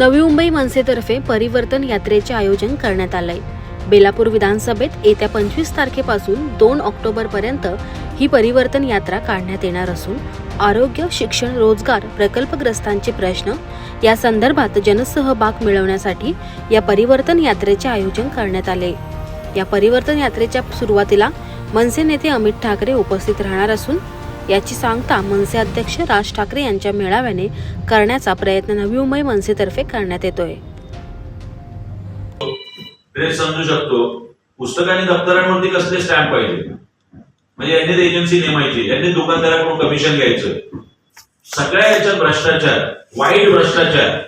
नवी मुंबई मनसेतर्फे परिवर्तन यात्रेचे आयोजन करण्यात आलंय. बेलापूर विधानसभेत येत्या पंचवीस तारखेपासून दोन ऑक्टोबरपर्यंत ही परिवर्तन यात्रा काढण्यात येणार असून आरोग्य शिक्षण रोजगार प्रकल्पग्रस्तांचे प्रश्न या संदर्भात जनसहभाग मिळवण्यासाठी या परिवर्तन यात्रेचे आयोजन करण्यात आले. या परिवर्तन यात्रेच्या सुरुवातीला मनसे नेते अमित ठाकरे उपस्थित राहणार असून याची सांगता मनसे अध्यक्ष राज ठाकरे यांच्या मेळाव्याने करण्याचा प्रयत्न नवी मुंबई मनसेतर्फे करण्यात येतोय. समजू शकतो पुस्तक आणि दप्तरांवरती कसले स्टॅम्प पाहिजे? म्हणजे यांनी एजन्सी नेमायची यांनी दुकानदाराकडून कमिशन घ्यायचं. सगळ्या याच्यात भ्रष्टाचार वाईट भ्रष्टाचार.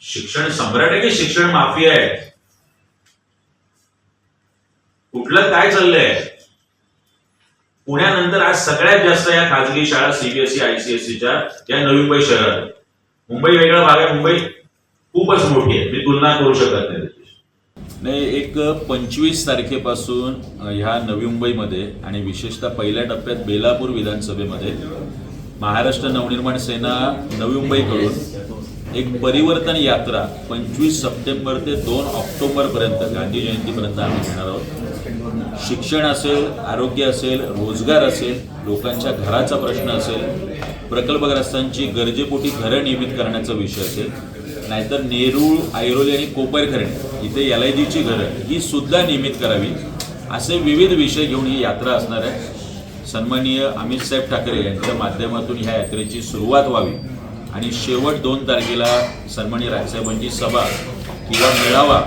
शिक्षण सम्राट आहे की शिक्षण माफिया आहे? कुठलं काय चाललंय? पुण्यानंतर आज सगळ्यात जास्त या खाजगी शाळा सीबीएसई आयसीएससीच्या या नवी मुंबई शहरात. मुंबई वेगळा भाग आहे. मुंबई खूपच मोठी आहे. मी तुलना करू शकत नाही नाही एक पंचवीस तारखेपासून ह्या नवी मुंबईमध्ये आणि विशेषतः पहिल्या टप्प्यात बेलापूर विधानसभेमध्ये महाराष्ट्र नवनिर्माण सेना नवी मुंबईकडून एक परिवर्तन यात्रा पंचवीस सप्टेंबर ते दोन ऑक्टोबरपर्यंत गांधी जयंतीपर्यंत आम्ही घेणार आहोत. शिक्षण असेल आरोग्य असेल रोजगार असेल लोकांच्या घराचा प्रश्न असेल प्रकल्पग्रस्तांची गरजेपोटी घरं नियमित करण्याचा विषय असेल नाहीतर नेरूळ ऐरोली आणि कोपरखरणे इथे एल आय जीची घरं ही सुद्धा नियमित करावी असे विविध विषय घेऊन ही यात्रा असणार आहे. सन्माननीय अमित साहेब ठाकरे यांच्या माध्यमातून ह्या यात्रेची सुरुवात व्हावी. आणि शेवट दोन तारखेला सन्माननीय राजसाहेबांची सभा किंवा मेळावा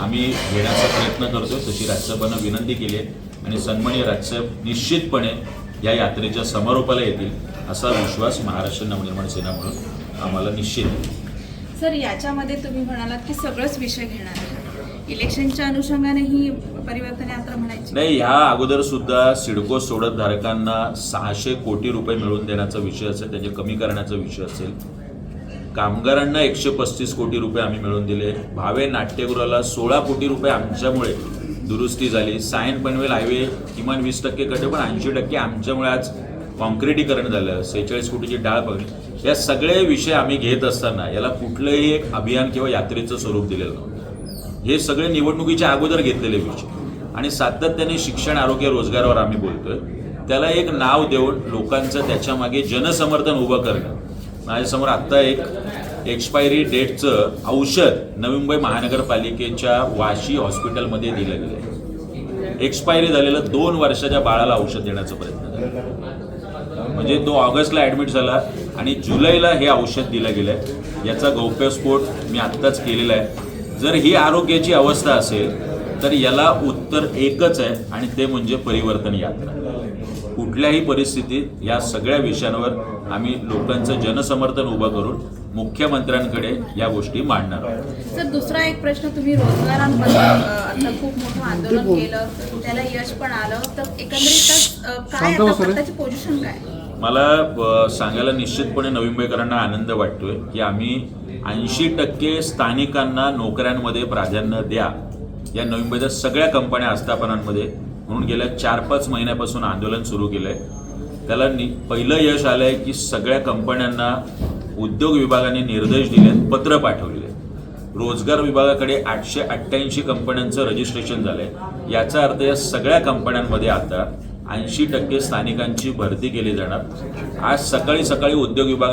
आम्ही घेण्याचा प्रयत्न करतो तशी राजसाहेबांना विनंती केली आहे. आणि सन्माननीय राजसाहेब निश्चितपणे या यात्रेच्या समारोपाला येतील असा विश्वास महाराष्ट्र नवनिर्माण सेना म्हणून आम्हाला निश्चित सर याच्यामध्ये तुम्ही म्हणालात की सगळंच विषय घेणार इलेक्शनच्या अनुषंगाने ही परिवर्तन यात्रा म्हणायची? नाही ह्या अगोदर सुद्धा सिडको सोडत धारकांना सहाशे कोटी रुपये मिळवून देण्याचा विषय असेल त्याचे कमी करण्याचा विषय असेल. कामगारांना एकशे पस्तीस कोटी रुपये आम्ही मिळवून दिले. भावे नाट्यगृहाला सोळा कोटी रुपये आमच्यामुळे दुरुस्ती झाली. सायन पनवेल हायवे किमान वीस टक्के कटे पण ऐंशी टक्के आमच्यामुळे आज कॉन्क्रिटीकरण झालं. सेहेचाळीस कोटीची डाळ पडली या सगळे विषय आम्ही घेत असताना याला कुठलंही एक अभियान किंवा यात्रेचं स्वरूप दिलेलं नव्हतं. हे सगळे निवडणुकीच्या अगोदर घेतलेले विषय आणि सातत्याने शिक्षण आरोग्य रोजगारावर आम्ही बोलतोय. त्याला एक नाव देऊन लोकांचं त्याच्यामागे जनसमर्थन उभं करणं. माझ्यासमोर आत्ता एक एक्सपायरी डेटचं औषध नवी मुंबई महानगरपालिकेच्या वाशी हॉस्पिटलमध्ये दिलं गेलं आहे एक्सपायरी झालेलं दोन वर्षाच्या बाळाला औषध देण्याचा प्रयत्न झाला. म्हणजे तो ऑगस्टला ॲडमिट झाला आणि जुलैला हे औषध दिलं गेलं आहे याचा गौप्यस्फोट मी आत्ताच केलेला आहे. जर ही आरोग्याची अवस्था असेल तर याला उत्तर एकच आहे आणि ते म्हणजे परिवर्तन यात्रा. कुठल्याही परिस्थितीत या सगळ्या विषयांवर आम्ही लोकांचं जनसमर्थन उभं करून मुख्यमंत्र्यांकडे या गोष्टी मांडणार आहोत. सर दुसरा एक प्रश्न तुम्ही रोजगारांबद्दल खूप मोठं आंदोलन केलं त्याला यश पण आलं तर एकंदरीत पोझिशन काय मला सांगायला निश्चितपणे नवी मुंबईकरांना आनंद वाटतोय की आम्ही ऐंशी टक्के स्थानिकांना नोकऱ्यांमध्ये प्राधान्य द्या. या नवी मुंबईच्या सगळ्या कंपन्या आस्थापनांमध्ये म्हणून गेल्या चार पाच महिन्यापासून आंदोलन सुरू केलंय. त्याला नि पहिलं यश आलंय की सगळ्या कंपन्यांना उद्योग विभागाने निर्देश दिलेत पत्र पाठवलेले. आहेत. रोजगार विभागाकडे आठशे अठ्ठ्याऐंशी कंपन्यांचं रजिस्ट्रेशन झालंय. याचा अर्थ या सगळ्या कंपन्यांमध्ये आता ऐंशी टक्के स्थानिकांची भरती केली जाणार. आज सकाळी सकाळी उद्योग विभाग